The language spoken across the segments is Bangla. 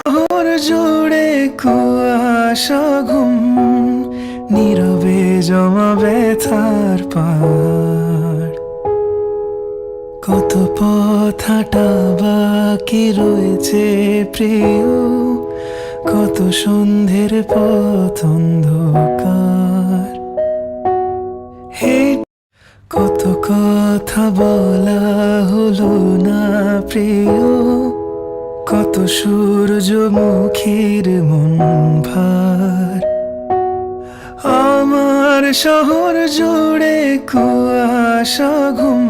শহর জুড়ে কুয়াশা ঘুম, নীরবে জমা ব্যথার পাড় কত পথ হাঁটা বাকি রয়েছে প্রিয়, কত সন্ধ্যের পথ অন্ধকার। কত কথা বলা হলো না প্রিয়? কত সূর্যমুখীর মন ভার। আমার শহর জুড়ে কুয়াশা ঘুম,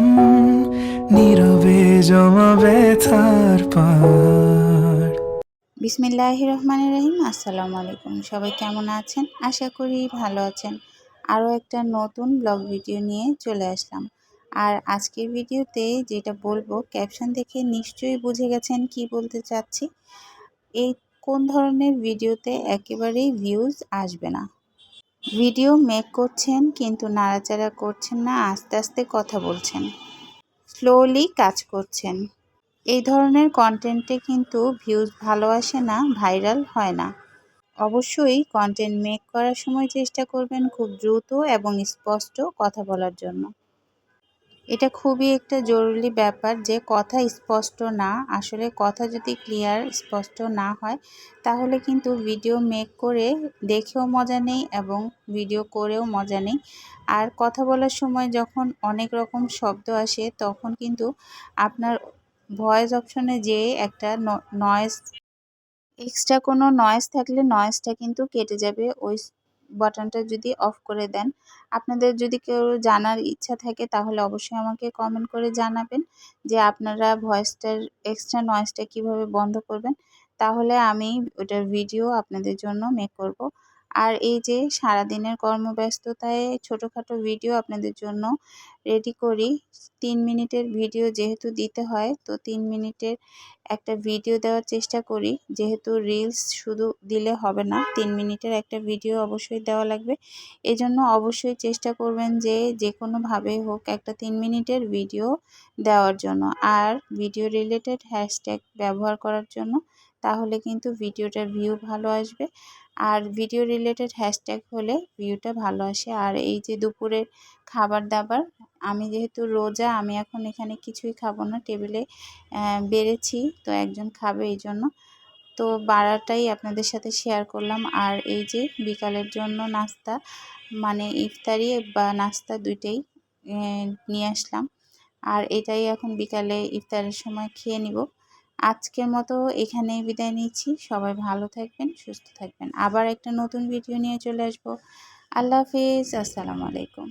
নীরবে জমা ব্যথার পাড় বিসমিল্লাহ রহমান রহিম, আসসালামু আলাইকুম। সবাই কেমন আছেন? আশা করি ভালো আছেন। আরও একটা নতুন ব্লগ ভিডিও নিয়ে চলে আসলাম। আর আজকের ভিডিওতে যেটা বলব ক্যাপশন দেখে নিশ্চয়ই বুঝে গেছেন কি বলতে চাচ্ছি। এই কোন ধরনের ভিডিওতে একেবারেই ভিউজ আসবে না। ভিডিও মেক করছেন কিন্তু নাড়াচাড়া করছেন না, আস্তে আস্তে কথা বলছেন। স্লোলি কাজ করছেন। এই ধরনের কন্টেন্টে কিন্তু ভিউজ ভালো আসে না ভাইরাল হয় না। অবশ্যই কন্টেন্ট মেক করার সময় চেষ্টা করবেন খুব দ্রুত এবং স্পষ্ট কথা বলার জন্য। এটা খুবই একটা জরুরি ব্যাপার যে কথা স্পষ্ট না, আসলে কথা যদি ক্লিয়ার স্পষ্ট না হয়, তাহলে কিন্তু ভিডিও মেক করে দেখেও মজা নেই এবং ভিডিও করেও মজা নেই। আর কথা বলার সময় যখন অনেক রকম শব্দ আসে, তখন কিন্তু আপনার ভয়েস অপশনে যেয়ে একটা নয়েজ এক্সট্রা কোনো নয়েজ থাকলে নয়েজটা কিন্তু কেটে যাবে। ওই বাটনটা যদি অফ করে দেন। আপনাদের যদি কেউ জানার ইচ্ছা থাকে, তাহলে অবশ্যই আমাকে কমেন্ট করে জানাবেন যে আপনারা ভয়েসটার এক্সট্রা নয়েজটা কীভাবে বন্ধ করবেন। তাহলে আমি ওটার ভিডিও আপনাদের জন্য মেক করব। আর এই যে সারাদিনের কর্মব্যস্ততায় ছোটোখাটো ভিডিও আপনাদের জন্য রেডি করি। তিন মিনিটের ভিডিও যেহেতু দিতে হয়, তো তিন মিনিটের একটা ভিডিও দেওয়ার চেষ্টা করি। যেহেতু রিলস শুধু দিলে হবে না, তিন মিনিটের একটা ভিডিও অবশ্যই দেওয়া লাগবে। এজন্য অবশ্যই চেষ্টা করবেন যে যে কোনোভাবেই হোক একটা তিন মিনিটের ভিডিও দেওয়ার জন্য। আর ভিডিও রিলেটেড হ্যাশট্যাগ ব্যবহার করার জন্য, তাহলে কিন্তু ভিডিওটার ভিউ ভালো আসবে। আর ভিডিও রিলেটেড হ্যাশট্যাগ হলে ভিউটা ভালো আসে। আর এই যে দুপুরের খাবার দাবার আমি যেহেতু রোজা, আমি এখন এখানে কিছুই খাব না। টেবিলে বেড়েছি, তো একজন খাবে এই জন্য। তো বাড়াটাই আপনাদের সাথে শেয়ার করলাম। আর এই যে বিকালের জন্য নাস্তা মানে ইফতারি বা নাস্তা দুইটাই নিয়ে আসলাম। আর এটাই এখন বিকালে ইফতারের সময় খেয়ে নিব। আজকের মতো এখানেই বিদায় নিচ্ছি। সবাই ভালো থাকবেন, সুস্থ থাকবেন। আবার একটা নতুন ভিডিও নিয়ে চলে আসব। আল্লাহ হাফিজ, আসসালামু আলাইকুম।